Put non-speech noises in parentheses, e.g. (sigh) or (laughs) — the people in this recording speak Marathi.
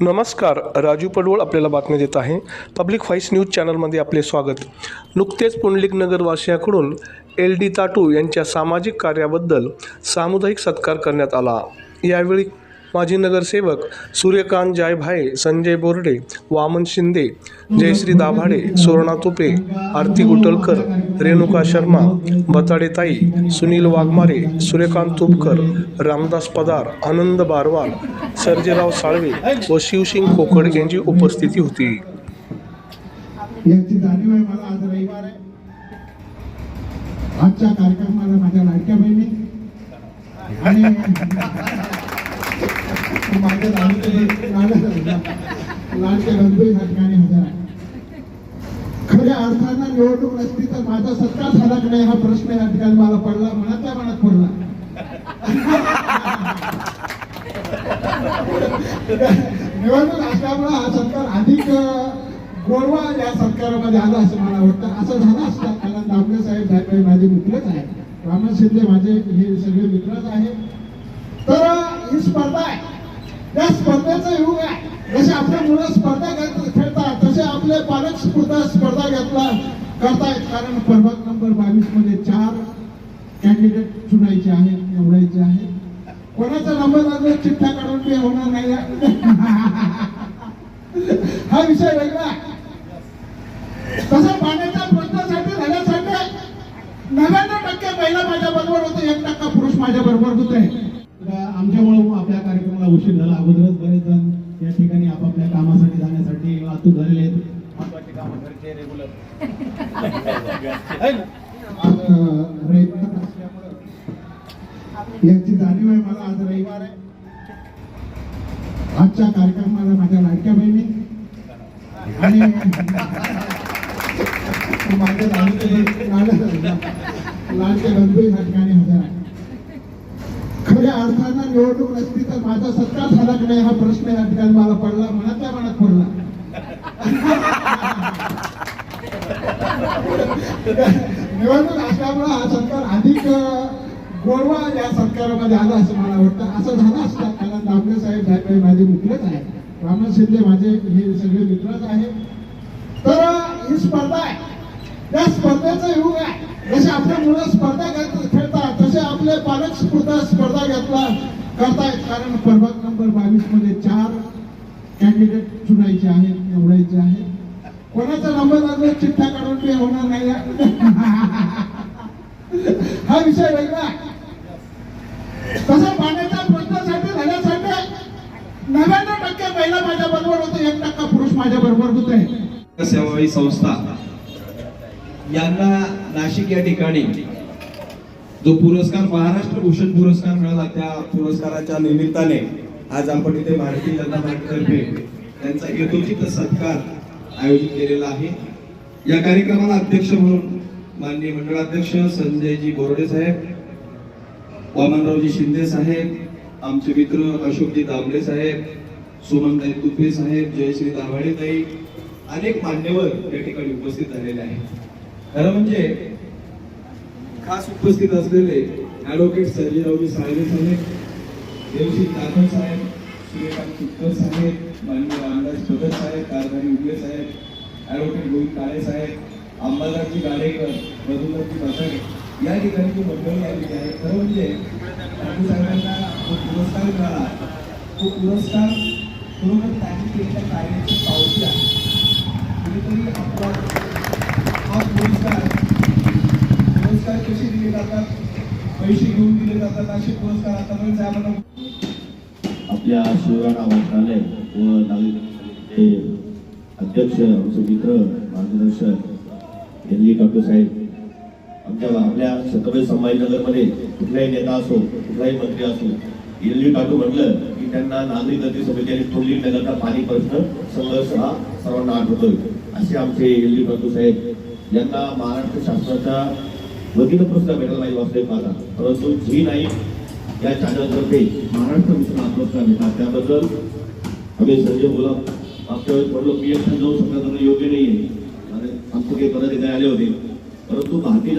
नमस्कार राजू पडवळ आपल्याला बातमी देत आहे. पब्लिक व्हॉईस न्यूज चॅनलमध्ये आपले स्वागत. नुकतेच पुंडलिक नगरवासियाकडून एल डी ताटू यांच्या सामाजिक कार्याबद्दल सामुदायिक सत्कार करण्यात आला. यावेळी माजी नगरसेवक सूर्यकांत जायभाये संजय बोर्डे वामन शिंदे जयश्री दाभाडे सुवर्णा तुपे आरती गुटलकर रेणुका शर्मा बताडेताई सुनील वाघमारे सूर्यकांत तुपकर रामदास पदार आनंद बारवाल सर्जेराव साळवे व शिवसिंग खोकड यांची उपस्थिती होती. जाणीव आहे मला आज रविवार आहे. आजच्या कार्यक्रमाला माझ्या लाडक्या बहिणी आणि माझ्या लाडके लाडके बंधू हजर आहे. खऱ्या अर्थानं निवडणूक नसती तर माझा सत्कार झाला की नाही हा प्रश्न या ठिकाणी मला पडला मनातल्या मनात पडला. निवडणूक असल्यामुळे हा सरकार अधिक अं, गोडवा या सरकारामध्ये आला असं मला वाटतं. असं झालं असतं. कारण दामले साहेब साहेब माझे मित्रच आहेत. रामन शिंदे माझे हे सगळे मित्रच आहेत. तर ही स्पर्धा आहे. स्पर्धेचं युग आहे जसे आपले मुलं स्पर्धा घेत- खेळतात तसे आपले पालक सुद्धा स्पर्धा घेतला करतायत. कारण प्रभाग नंबर बावीसमध्ये चार कॅन्डिडेट चुनायचे आहेत निवडायचे आहेत. कोणाचा नंबर लागला चिठ्ठ्या काढून ते होणार नाही. (laughs) हा विषय वेगळा आहे. तसा पाण्याच्या प्रश्नासाठी झाल्यासाठी नव्याण्णव टक्के महिला माझ्या बरोबर होते एक टक्का पुरुष माझ्या बरोबर होते. आमच्यामुळे आपल्या कार्यक्रमाला उशीर झाला. अगोदरच बरेच जण या ठिकाणी आपापल्या कामासाठी जाण्यासाठी वाहतूक झालेले आहेत. महत्वाची कामं घरचे रेग्युलर याची जाणीव आहे. मला आज रविवार आहे. आजच्या कार्यक्रमाला माझ्या लाडक्या बहिणी आणि माझ्या लाडके लाडके बंधू या ठिकाणी हजर आहे खऱ्या निवडणूक नसती तर माझा सत्कार झाला की नाही हा प्रश्न या ठिकाणी मला पडला मनातल्या मनात पडला. निवडणूक असल्यामुळे हा सरकार अधिक गोडवा या सरकारमध्ये आला असं मला वाटतं. असं झालं असतं कारण दामले साहेब साहेब माझे मित्रच आहेत. रामन शिंदे माझे हे सगळे मित्रच आहेत. तर ही स्पर्धा आहे. त्या स्पर्धेचं युग आहे. जसे आपल्या मुलं स्पर्धा घेत- आपले पालक स्पर्धा स्पर्धा घेतला करतायत. कारण प्रभाग नंबर बावीसमध्ये चार कॅन्डिडेट चुनायचे आहेत निवडायचे आहेत. कोणाचा नंबर लागला चिठ्ठा काढून ते होणार नाही. हा विषय वेगळा आहे. तसा पाण्याच्या प्रश्नासाठी लढ्यासाठी नव्याण्णव टक्के महिला माझ्या बरोबर होते एक टक्का पुरुष माझ्या बरोबर होते. सेवाभावी संस्था. यांना नाशिक या ठिकाणी जो पुरस्कार महाराष्ट्र भूषण पुरस्कार मिळाला त्या पुरस्काराच्या निमित्ताने आज आपण इथे भारतीय जनता पार्टीतर्फे त्यांचा यथोचित सत्कार आयोजित केलेला आहे. या कार्यक्रमाला अध्यक्ष म्हणून माननीय मंडळाध्यक्ष संजयजी बोर्डे साहेब वामनरावजी शिंदे साहेब आमचे मित्र अशोकजी दामले साहेब सुमनताई तुपे साहेब जयश्री दाभाडेताई अनेक मान्यवर या ठिकाणी उपस्थित झालेले आहेत. खरं म्हणजे खास उपस्थित असलेले ऍडव्होकेट सर्जीरावजी साळवे साहेब देवश्री जाधव साहेब सूर्यकांत तुपकर साहेब माननीय रामदास भगत साहेब कारभारी उगले साहेब ऍडव्होकेट गोविंद काळे साहेब अंबादासजी गाडेकर मधुमती बसाडे या ठिकाणी जी मंडळी आलेली आहे खरं म्हणजे ठाकूर साहेबांना जो पुरस्कार मिळाला तो पुरस्कार खरोखर त्यांनी केलेल्या कार्याची पावती आहे. कुठेतरी आपला हा पुरस्कार पुरस्कार कसे दिले जातात पैसे घेऊन दिले जातात असे पुरस्कार आतापर्यंत आम्हाला आपल्या शिवराणा मंत्रालय व नागरिक अध्यक्ष आमचे मित्र मार्गदर्शक एल डॉक्टर साहेब आमच्या आपल्या छत्रपती संभाजीनगरमध्ये कुठलाही नेता असो कुठलाही मंत्री असो एल टाटू म्हटलं की त्यांना नागरिक गती समिती आणि न करता पाणी प्रश्न संघर्ष हा सर्वांना आठवतोय असे आमचे एल टाटू साहेब यांना महाराष्ट्र शासनाच्या वकील पुरस्कार भेटला नाही वासुदेव माझा परंतु झी नाईक या चॅनलतर्फे महाराष्ट्र मिशन हा पुरस्कार भेटला त्याबद्दल आम्ही संजय बोला. मागच्या वेळेस म्हटलं पी एफ जाऊ शकणार योग्य नाही आहे आमचे काही पदाधिकारी आले होते. परंतु भारतीय